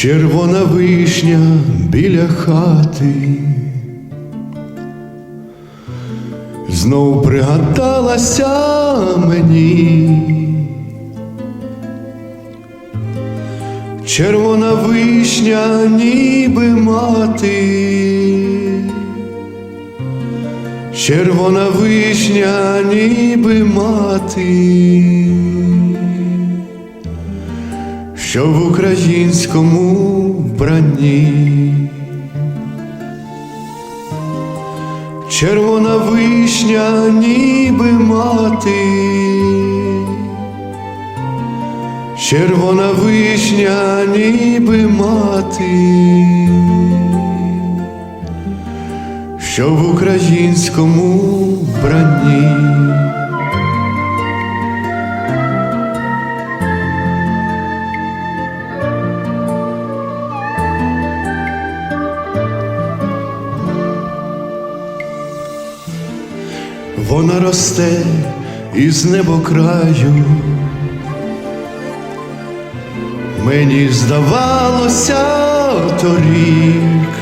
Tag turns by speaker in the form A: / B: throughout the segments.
A: Червона вишня біля хати, знов пригадалася мені, червона вишня, ніби мати, червона вишня, ніби мати що в українському вбранні. Червона вишня, ніби мати, червона вишня, ніби мати, що в українському вбранні. Вона росте із небокраю. Мені здавалося торік,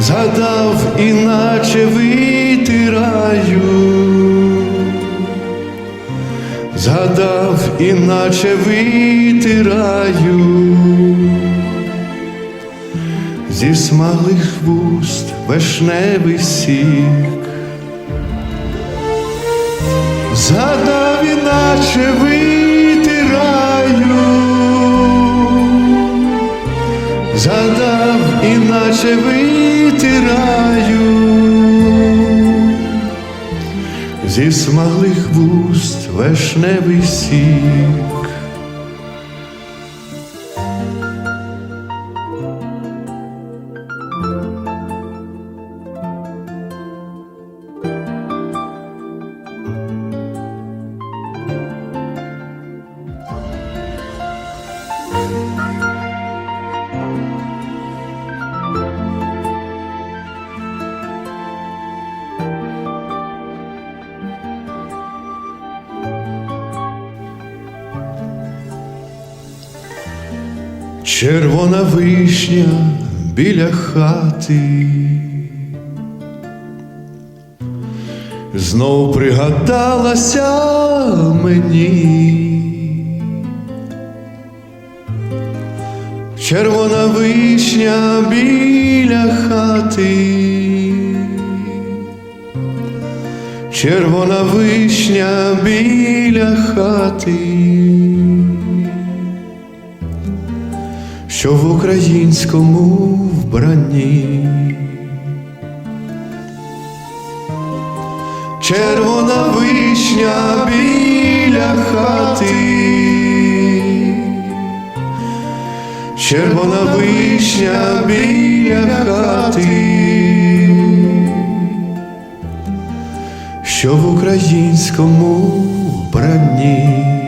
A: згадав, іначе витираю, згадав, іначе витираю зі смалих вуст вишневий сік, згадав, іначе витираю, згадав, іначе витираю, зі смалих вуст вишневий сік. Червона вишня біля хати, знов пригадалася мені, червона вишня біля хати, червона вишня біля хати. Що в українському вбранні. Червона вишня біля хати, червона вишня біля хати, що в українському вбранні.